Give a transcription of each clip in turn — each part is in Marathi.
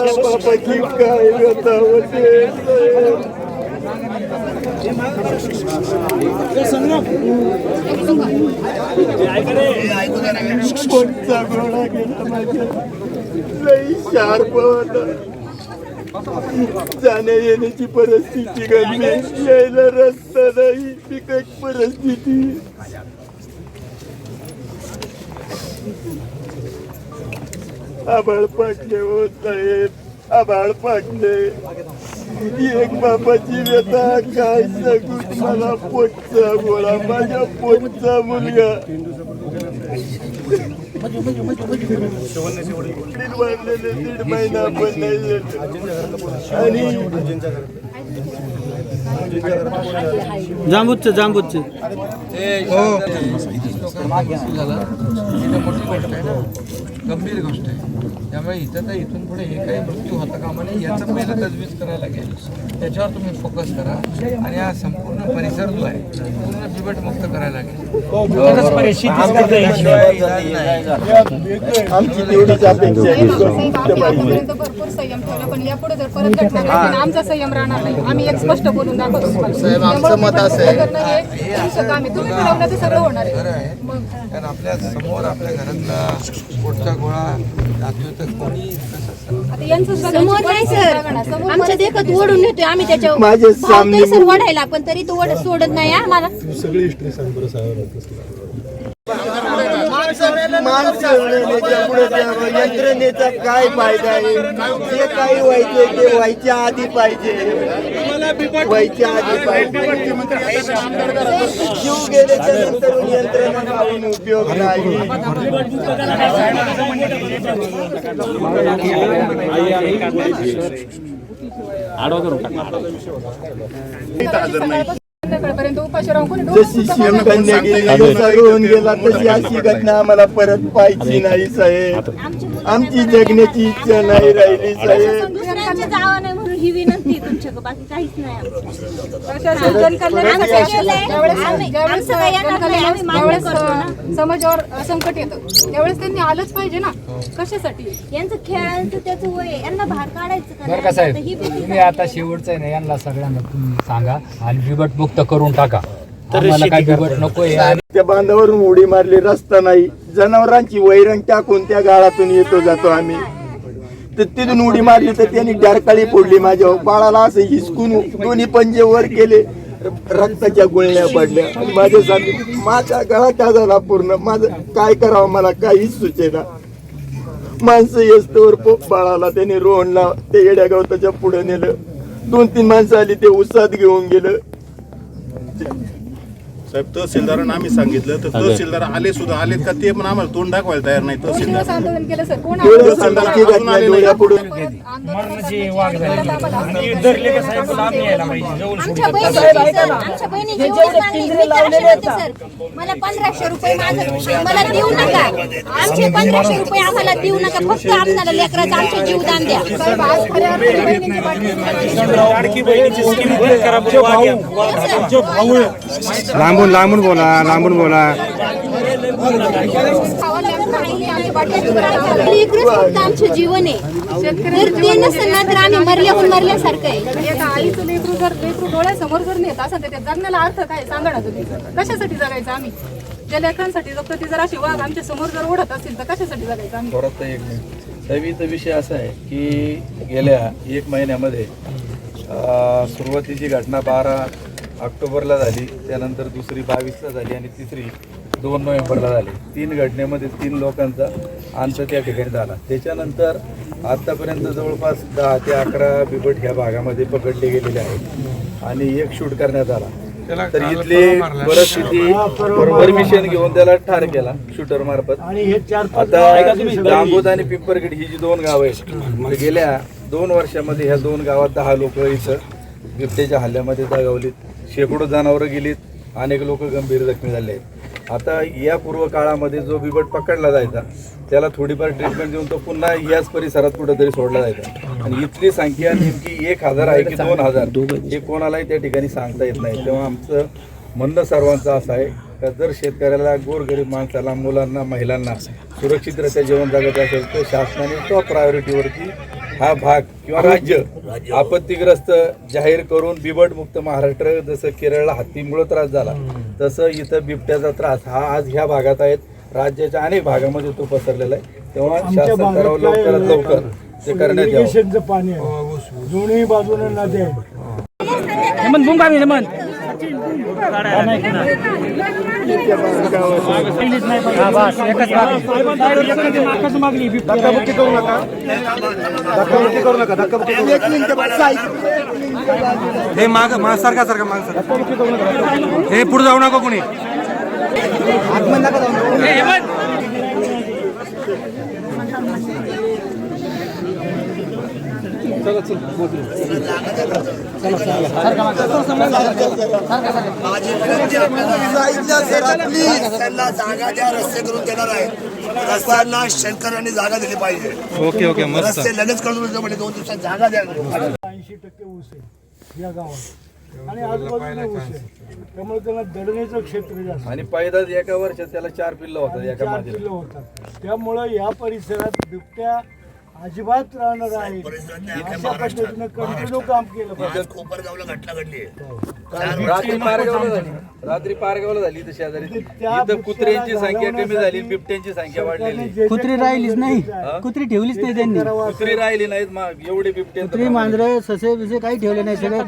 मुलगा गेला काय व्यथा होते कोणचा गोळा गेला माझ्या लई शार्प होता जाण्या येण्याची परिस्थिती गंभीर यायला रस्ता नाही बिकट परिस्थिती आभाळ पाटले होत साहेब आभाळ पाटले. एक बाबाची व्यथा काय सांगू मला पोटचा गोळा माझ्या पोटचा मुलगा. दीड वाजलेले दीड महिना पण नाही झाले. आणि जांबूदचे जांबूदचे. झालं ही. गंभीर गोष्ट आहे. त्यामुळे इथं तर इथून पुढे हे काही मृत्यू होता कामा नये याचं पहिलं तजवीज करायला लागेल त्याच्यावर तुम्ही फोकस करा. आणि हा संपूर्ण परिसर जो आहे पूर्ण बिबटमुक्त करायला लागेल आहे साहेब आम्ही आतापर्यंत भरपूर संयम ठेवला पण यापुढे जर परत घटना घडली ना, आमचा संयम राहणार नाही. आम्ही एक स्पष्ट बोलून दाखवतो साहेब आमचं मत असं आहे. काम आहे. तुम्ही ठरवलं तर सगळं होणार खरं आहे. आहे मग. कारण आपल्यासमोर आपल्या घरातला पोटचा गोळा जातोय तर कोणी कसं आता यांचं सगळ्यांची समोर नाही परिस्थिती बघा ना, सर समोर आमच्या परिस्थिती देखत ओढून नेतोय आम्ही त्याच्या माझे सामने- सर वडायला पण तरी तो सोडत नाही हा आम्हाला माणसं पुढे त्या यंत्रणेचा काय फायदा आहे? जे काही व्हायचे ते व्हायच्या आधी पाहिजे. व्हायच्या आधी पाहिजे. जीव गेल्याच्यानंतर यंत्रणा लावून उपयोग नाही. संध्याकाळपर्यंत उपाशी कोणी जशी शिमकन्या गेली होऊन गेला तशी अशी घटना आम्हाला परत पाहिजे नाही साहेब आमची जगण्याची इच्छा नाही राहिली साहेब. दुसऱ्यांच्या जावा नाही म्हणून ही विनंती आहे तुमच्याकडे बाकी काहीच नाही आमचं. समाजावर संकट येतं. त्यावेळेस त्यांनी आलंच पाहिजे ना. कशासाठी? यांचं खेळायचं त्याचं वय. यांना बाहेर का बरं नाही? का साहेब तुम्ही आता शेवटचं आहे ना यांना सगळ्यांना तुम्ही सांगा आणि बिबट मुक्त करून टाका. आम्हाला काय बिबट नकोय. आणि त्या बांधावरून उडी मारली रस्ता नाही. जनावरांची वैरण टाकून त्या गाळातून येतो जातो आम्ही. तर तिथून उडी मारली तर त्यांनी डरकाळी फोडली माझ्या बाळाला असं हिसकून दोन्ही पंजे वर केले. रक्ताच्या गुळण्या पडल्या. आणि माझ्या माझा गळा का झाला पूर्ण. माझं काय करावं मला काहीच सुचेना. माणसं येस्तवर बाळाला त्याने रोहनला ते येड्या गवताच्या पुढे नेलं. दोन तीन माणसं आली ते उसात घेऊन गेलं. साहेब तहसीलदारांना आम्ही सांगितलं तर तहसीलदार आले सुद्धा आले का ते पण आम्हाला तोंड दाखवायला तयार नाही तहसीलदार. दिवस आंदोलन केलं सर? कोण एवढं आंदोलन संघर्षी केलं? घटना डोळ्यापुढे आमच्या बहिणीची सर, आमच्या बहिणीची एवढीच मागणी. मी तर अशी म्हणते, सर, मला पंधराशे रुपये माझं मला देऊ नका. आमचे पंधराशे रुपये आम्हाला देऊ नका. फक्त आम्हाला लेकराचं आमचे जीवदान द्या. साहेब, लांबून लांबून बोला लांबून बोला. आमचं जीवन आहे. जर ते नसेल ना तर आम्ही मरल्याहून मरल्यासारखं आहे. एका आईचं लेकरू जर लेकरू डोळ्यासमोर जर नेत असं त्या जगण्याला अर्थ काय सांगा ना तुम्ही. कशासाठी जगायचं आम्ही? ज्या लेकरांसाठी जगतो ती जर अशी वाघ आमच्यासमोर जर ओढत असतील तर कशासाठी जगायचं आम्ही? परत एक मिनिट साहेब विषय असा आहे की गेल्या एक महिन्यामध्ये सुरुवातीची घटना बारा ऑक्टोबरला झाली त्यानंतर दुसरी बावीसला झाली आणि तिसरी दोन नोव्हेंबरला झाली. तीन घटनेमध्ये तीन लोकांचा अंत त्या ठिकाणी झाला. त्याच्यानंतर आत्तापर्यंत जवळपास दहा ते अकरा बिबट ह्या भागामध्ये पकडले गेलेले आहेत आणि एक शूट करण्यात आला. तर इथली परिस्थिती परमिशन घेऊन त्याला ठार केला शूटर मार्फत. आता जांबूत आणि पिंपरगड ही जी दोन गावं आहेत गेल्या दोन वर्षामध्ये ह्या दोन गावात दहा लोक इथं बिबट्याच्या हल्ल्यामध्ये दगावलीत. शेकडो जनावरं गेलीत. अनेक लोक गंभीर जखमी झाले आहेत. आता या पूर्व काळामध्ये जो बिबट पकडला जायचा त्याला थोडीफार ट्रीटमेंट देऊन तो पुन्हा याच परिसरात कुठेतरी सोडला जायचा. आणि इथली संख्या नेमकी एक हजार आहे की दोन हजार? हे कोणालाही त्या ठिकाणी सांगता येत नाही. तेव्हा आमचं म्हणणं सर्वांचं असं आहे का जर शेतकऱ्याला गोरगरीब माणसाला मुलांना महिलांना सुरक्षितरित्या जेवण जगत असेल तर शासनाने टॉप प्रायोरिटीवरती हा भाग किंवा राज्य आपत्तीग्रस्त जाहीर करून बिबटमुक्त महाराष्ट्र जसं केरळला हत्तीमुळं त्रास झाला तसं इथं बिबट्याचा त्रास हा आज ह्या भागात आहेत. राज्याच्या अनेक भागामध्ये तो पसरलेला आहे. तेव्हा शासन करावं लवकरात लवकर ते करण्यात यावं. पाणी दोन्ही बाजूने धक्काबुक्की करू नका धक्काबुक्की करू नका धक्काबुक्की करू. हे माग मा सारखा सारखा माग नका हे पुढे जाऊ नका कोणी. साईडला सरा, please. त्यांना जागा द्या रस्ते करून देणार आहे रस्त्यांना शेतकऱ्यांनी जागा दिली पाहिजे ओके ओके मस्त. रस्ते लगेच करून म्हणजे दोन दिवसात जागा द्या. ऐंशी टक्के ऊस आहे या गावात. आणि आजूबाजूला ऊस आहे. त्यामुळे त्यांना दडणीचं क्षेत्र जास्त आणि पैदाच एका वर्षात त्याला चार पिल्लं होतात एका चार किलो होतात. त्यामुळं या परिसरात बिबट्या अजिबात राहणार आहे. अशा पद्धतीनं कंटिन्यू काम केलं पाहिजे कोपरगावला घटना घडली आहे. रात्री पारगावला झाली. रात्री पारगावला झाली त्या इथं कुत्र्यांची संख्या कमी झाली बिबट्यांची संख्या वाढलेली. कुत्री राहिलीच नाही. हा? कुत्री ठेवलीच नाही त्यांनी. कुत्री राहिली नाहीत मग एवढे बिबटे कुत्री मांजरे ससे बिसे काही ठेवले नाही सगळे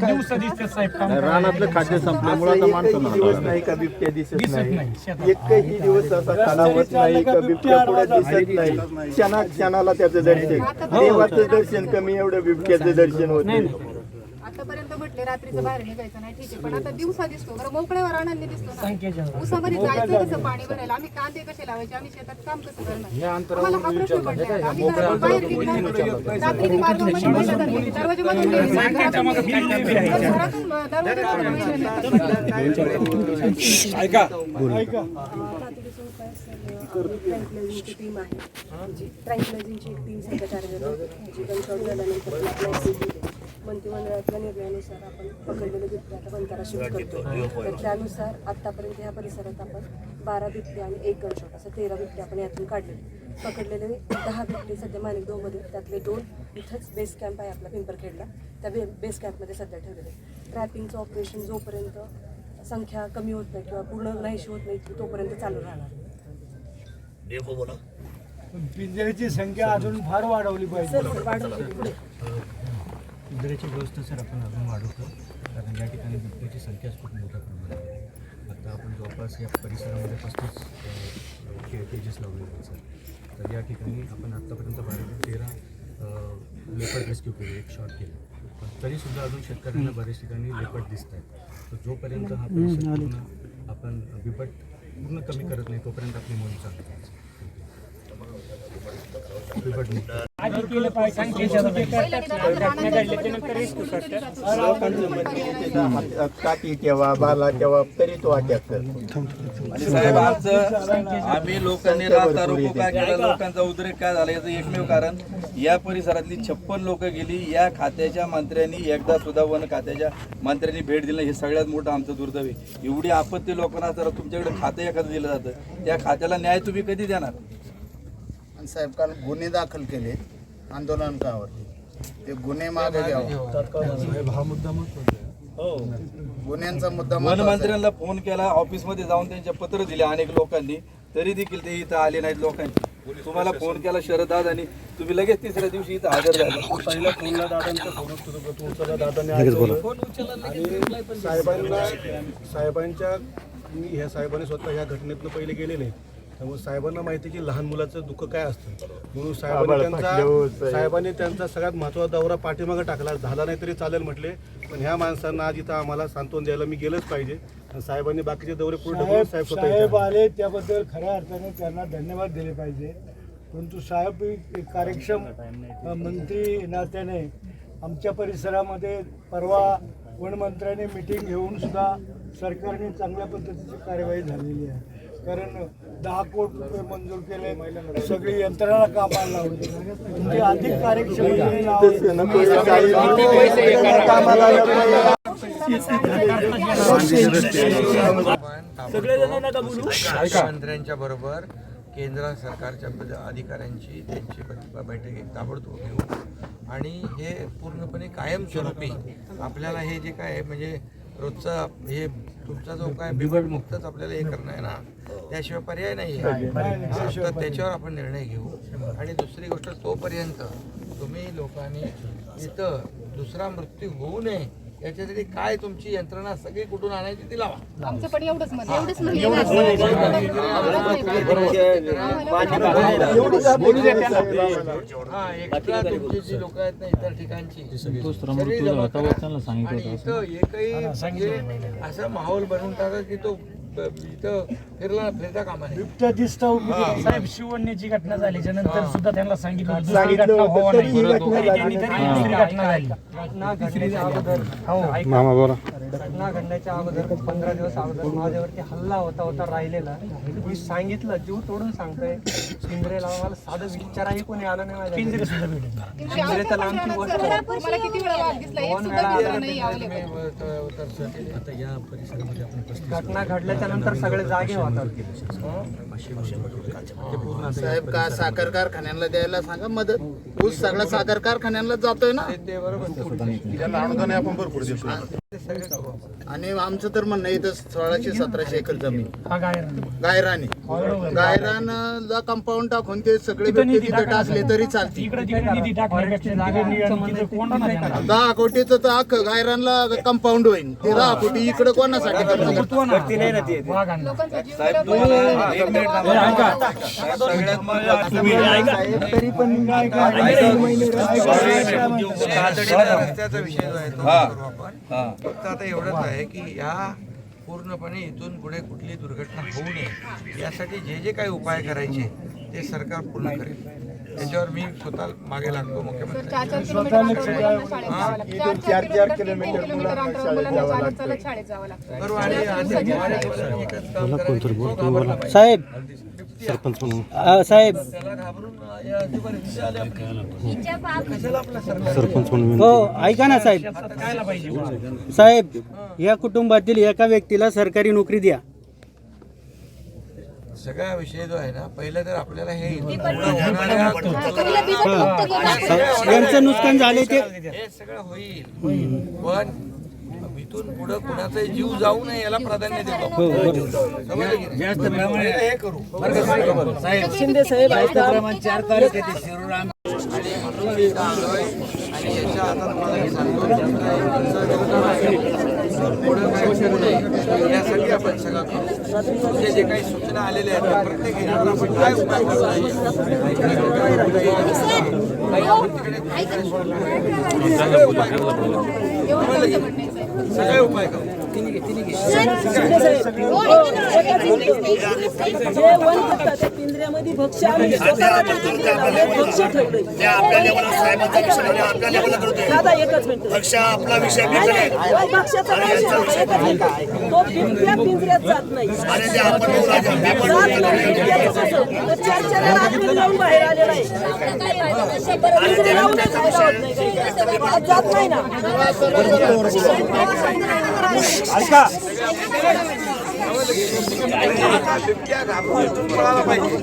रानातलं खाद्य संपल्यामुळे दिवस नाही का बिबट्या दिसत नाही? एकही दिवस असा खानावत नाही का बिबट्या पुढे दिसत नाही? क्षणा क्षणाला त्याचं दर्शन देवाचं दर्शन कमी एवढं बिबट्याचं दर्शन होत नाही आतापर्यंत म्हटले रात्रीचं बाहेर निघायचं नाही ठीक आहे पण आता दिवसा दिसतो. बरं मोकळ्या रानांनी दिसतो ना. उसामध्ये जायचं कसं पाणी भरायला? आम्ही कांदे कसे लावायचे? आम्ही शेतात काम कसं करणार? आम्हाला हा प्रश्न पडलाय आता. आम्ही घरातून बाहेर निघणार रात्री ती बाथरूममध्ये महिला जाते, दरवाजामधून गेली, घरातून गेली. तर घरातून दरवाजामधून महिला येतात. ऐका. टीम आहे. एक टीम सध्या कार्यरत जी गनशॉट झाल्यानंतर निर्णयानुसार आपण पकडलेले बिबटे आता बंधारा शिफ्ट करतो तर त्यानुसार आत्तापर्यंत ह्या परिसरात आपण बारा बिबटे आणि एक गनशॉट असं तेरा बिबटे आपण यातून काढलेले पकडलेले दहा बिबटे सध्या माणिकगावमध्ये त्यातले दोन इथंच बेस कॅम्प आहे आपला पिंपरखेडला. त्या बे बेस कॅम्पमध्ये सध्या ठेवलेले ट्रॅपिंगचं ऑपरेशन जोपर्यंत संख्या कमी होत नाही किंवा पूर्ण नाहीशी होत नाही तोपर्यंत चालू राहणार. देखो बोला पिंजऱ्याची संख्या अजून फार वाढवली पाहिजे. पिंजऱ्याची व्यवस्था सर आपण अजून वाढवतो. कारण या ठिकाणी बिबट्याची संख्याच खूप मोठ्या प्रमाणात आहे. आता आपण जवळपास या परिसरामध्ये पस्तीस के केजेस लावलेले आहेत सर तर या ठिकाणी आपण आत्तापर्यंत बारा तेरा लेपर्ड रेस्क्यू केले एक शॉट केले. पण तरीसुद्धा अजून शेतकऱ्यांना बऱ्याच ठिकाणी लेपर्ड दिसत आहेत तर जोपर्यंत हा परिसर आपण बिबट पूर्ण कमी करत नाही तोपर्यंत आपली मोहीम चालू काठी ठेवा बाला ठेवा तरी तो अटॅक करतो आणि साहेब आमचं आम्ही लोकांनी रास्ता रोको काय केला लोकांचा उद्रेक काय झाला याचं एकमेव कारण या परिसरातली छप्पन लोक गेली या खात्याच्या मंत्र्यांनी एकदा सुद्धा वन खात्याच्या मंत्र्यांनी भेट दिली हे सगळ्यात मोठं आमचं दुर्दैव आहे. एवढी आपत्ती लोकांना तर तुमच्याकडे खातं एखादं दिलं जातं त्या खात्याला न्याय तुम्ही कधी देणार? आणि साहेब काल गुन्हे दाखल केले. आंदोलनकावरती ते गुन्हे मागे घ्यावा. गुन्ह्यांचा मुद्दा. वनमंत्र्यांना फोन केला ऑफिसमध्ये जाऊन त्यांचे पत्र दिले अनेक लोकांनी. तरी देखील ते इथं आले नाहीत लोकांनी तुम्हाला फोन केला शरद आणि तुम्ही लगेच तिसऱ्या दिवशी इथं हजर झाले. पहिल्या फोनला दादांचा फोन उचलत होतो तो उचलला दादाने साहेबांना साहेबांच्या मी ह्या साहेबांनी स्वतः ह्या घटनेतनं पहिले गेले नाही त्यामुळे साहेबांना माहिती आहे की लहान मुलाचं दुःख काय असतं. म्हणून साहेबांनी त्यांचा साहेबांनी त्यांचा सगळ्यात महत्त्वाचा दौरा पाठीमागे टाकला. झाला नाही तरी चालेल म्हटले. पण ह्या माणसांना आज इथं आम्हाला सांत्वन द्यायला मी गेलंच पाहिजे. आणि साहेबांनी बाकीचे दौरे ढकलून साहेब साहेब आले. त्याबद्दल खऱ्या अर्थाने त्यांना धन्यवाद दिले पाहिजे. परंतु साहेब कार्यक्षम मंत्री नात्याने आमच्या परिसरामध्ये परवा वनमंत्र्यांनी मिटिंग घेऊन सुद्धा सरकारने चांगल्या पद्धतीची कार्यवाही झालेली आहे. कारण दहा कोटी रुपये मंजूर केले सगळी यंत्रणा कामाला लावली? म्हणजे अधिक कार्यक्षम. मुख्यमंत्र्यांच्या बरोबर केंद्र सरकारच्या पद- अधिकाऱ्यांची त्यांची बैठक एक ताबडतोब घेऊ. आणि हे पूर्णपणे कायमस्वरूपी आपल्याला हे जे काय आहे म्हणजे रोजचा हे तुमचा जो काय बिबट मुक्तच आपल्याला हे करणं आहे ना त्याशिवाय पर्याय नाही आहे हा, तर त्याच्यावर आपण निर्णय घेऊ. आणि दुसरी गोष्ट तोपर्यंत तुम्ही लोकांनी इथं दुसरा मृत्यू होऊ नये. याच्यासाठी काय तुमची यंत्रणा सगळी कुठून आणायची ती लावा. आमचं पण एवढंच मत एवढंच हा एक्स्ट्रा तुमची जी लोक आहेत ना इतर ठिकाणची. एकही म्हणजे असं माहोल बनवून टाका की तो इथं फिरला फिरता कामा नये बिबट्या दिसता साहेब शिवण्याची घटना झाल्याच्यानंतर सुद्धा त्यांना सांगितलं दुसरी सांगितलं घटना होतं, व्हावं तरी ही नाही घटना तरी त्यांनी झाली. तरी. दुसरी घटना झाली. हो. मामा बोला. घटना घडण्याच्या अगोदर पंधरा दिवस अगोदर माझ्यावरती हल्ला होता होता राहिलेला. मी सांगितलं जीव तोडून सांगतोय. पिंजरेला मला साधं विचाराही कोणी आलं नाही माझ्या पिंजरे सुद्धा भेटत पिंजरे तर आमची गोष्ट आहे. मला किती वेळा वाद दिसला एक सुद्धा मित्र नाही available. आता या परिसरामध्ये आपण पस्तीस घटना घडल्याच्या नंतर सगळे जागे होतात. साहेब का साखर कारखान्यांना द्यायला सांगा मदत? ऊस सगळा साखर कारखान्यांना जातोय ना? ते बरोबर. त्याला अनुदान आपण भरपूर देतो आणि आमचं तर म्हणणं आहे इथं सोळाशे सतराशे एकर जमीन हा गाय गायराने गायरानला कंपाऊंड टाकून ते सगळे तिथे टाकले तरी ना. दहा कोटीचं तर अख्खं गायरानला कंपाऊंड होईल ते दहा कोटी इकडे कोणासाठी तरी पण काय काय तीन महिने तातडीचा रस्त्याचा विषय जो आहे तो करू आपण फक्त आता एवढंच आहे की या पूर्णपणे इथून पुढे कुठली दुर्घटना होऊ नये. यासाठी जे जे काही उपाय करायचे ते सरकार पूर्ण करेल. त्याच्यावर मी स्वतः मागे लागतो. मुख्यमंत्री. साहेब सरपंच म्हणून अ, साहेब. सरपंच म्हणून हो ऐका ना साहेब. कायला पाहिजे साहेब या कुटुंबातील एका व्यक्तीला सरकारी नोकरी द्या. सगळा विषय जो आहे ना पहिलं तर आपल्याला हे करून आपण यांचं नुकसान झाले ते हे सगळं होईल. पण इथून पुढं कुणाचाही जीव जाऊ नये याला प्राधान्य देतो. समजलं की नाही? हे करू. शिंदे साहेब आणि म्हणून मी इथं आलोय. आणि याच्या आता तुम्हाला हे सांगतो तुमचा एक तुमचा विरोधात आहे. पुढं काय होऊ नये यासाठी आपण सगळं करू. तुमचे जे काही सूचना आलेल्या आहेत त्या प्रत्येक ह्याच्यावर आपण काय उपाय करता येईल? इकडे सगळे उपाय करू सगळे उपाय करू पिंजऱ्यामध्ये भक्ष्य आम्ही भक्ष ठेवलंय. दादा एकच मिनिट. भक्ष आपला विषय? तो बिबट्या पिंजऱ्यात जात नाही. जात नाही. बाहेर आलेला आहे. जात नाही. ना. बिबट्या घाबरून पळाला पाहिजे.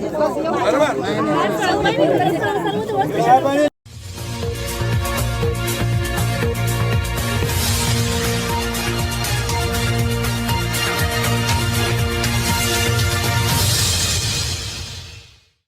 बरोबर?